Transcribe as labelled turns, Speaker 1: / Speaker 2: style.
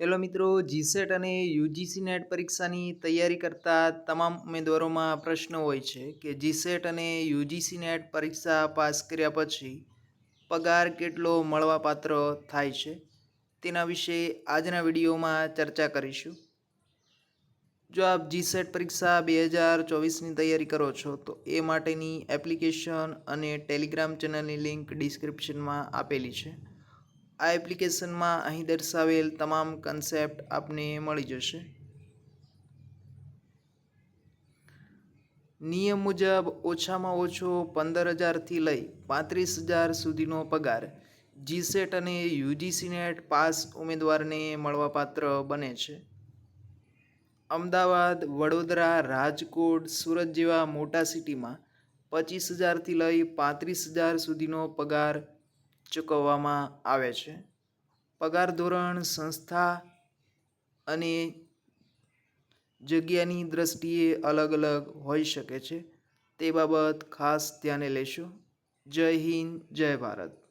Speaker 1: Hello મિત્રો GSET અને UGC net પરીક્ષાની તૈયારી કરતા તમામ ઉમેદવારોમાં પ્રશ્ન હોય છે કે જીસેટ અને યુજીસી નેટ પરીક્ષા પાસ કર્યા પછી પગાર કેટલો મળવાપાત્ર થાય છે? તેના વિશે આજના વિડીયોમાં ચર્ચા કરીશું. જો આપ જીસેટ પરીક્ષા બે હજાર ચોવીસની તૈયારી કરો છો, તો એ માટેની એપ્લિકેશન અને ટેલિગ્રામ ચેનલની લિંક ડિસ્ક્રિપ્શનમાં આપેલી છે. આ એપ્લિકેશનમાં અહીં દર્શાવેલ તમામ કન્સેપ્ટ આપને મળી જશે. નિયમ મુજબ ઓછામાં ઓછો પંદર હજારથી લઈ પાંત્રીસ હજાર સુધીનો પગાર જીસેટ અને યુજીસી નેટ પાસ ઉમેદવારને મળવાપાત્ર બને છે. અમદાવાદ, વડોદરા, રાજકોટ, સુરત જેવા મોટા સિટીમાં પચીસ હજારથી લઈ પાંત્રીસ હજાર સુધીનો પગાર ચૂકવવામાં આવે છે. પગાર ધોરણ, સંસ્થા અને જગ્યાની દ્રષ્ટિએ અલગ અલગ હોઈ શકે છે. તે બાબત ખાસ ધ્યાને લેશો. જય હિન્દ, જય ભારત.